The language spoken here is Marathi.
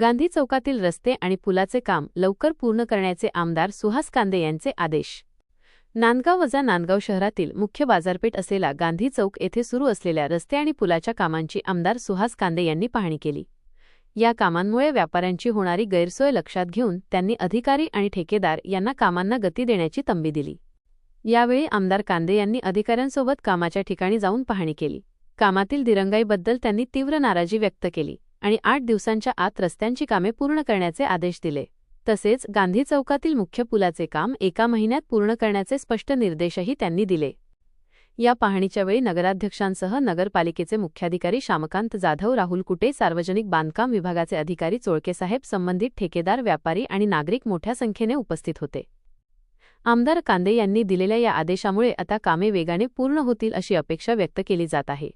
गांधी चौकातील रस्ते आणि पुलाचे काम लवकर पूर्ण करण्याचे आमदार सुहास कांदे यांचे आदेश. नांदगाव वजा नांदगाव शहरातील मुख्य बाजारपेठ असलेला गांधी चौक येथे सुरू असलेल्या रस्ते आणि पुलाच्या कामांची आमदार सुहास कांदे यांनी पाहणी केली. या कामांमुळे व्यापाऱ्यांची होणारी गैरसोय लक्षात घेऊन त्यांनी अधिकारी आणि ठेकेदार यांना कामांना गती देण्याची तंबी दिली. यावेळी आमदार कांदे यांनी अधिकाऱ्यांसोबत कामाच्या ठिकाणी जाऊन पाहणी केली. कामातील दिरंगाईबद्दल त्यांनी तीव्र नाराजी व्यक्त केली. आणि आठ दिवसांच्या आत रस्त्यांची कामे पूर्ण करण्याचे आदेश दिले. तसेच गांधी चौकातील मुख्य पुलाचे काम एका महिन्यात पूर्ण करण्याचे स्पष्ट निर्देशही त्यांनी दिले. या पाहणीच्या वेळी नगराध्यक्षांसह नगरपालिकेचे मुख्याधिकारी श्यामकांत जाधव राहुल कुटे सार्वजनिक बांधकाम विभागाचे अधिकारी चोळकेसाहेब संबंधित ठेकेदार व्यापारी आणि नागरिक मोठ्या संख्येने उपस्थित होते. आमदार कांदे यांनी दिलेल्या या आदेशामुळे आता कामे वेगाने पूर्ण होतील अशी अपेक्षा व्यक्त केली जात आहे.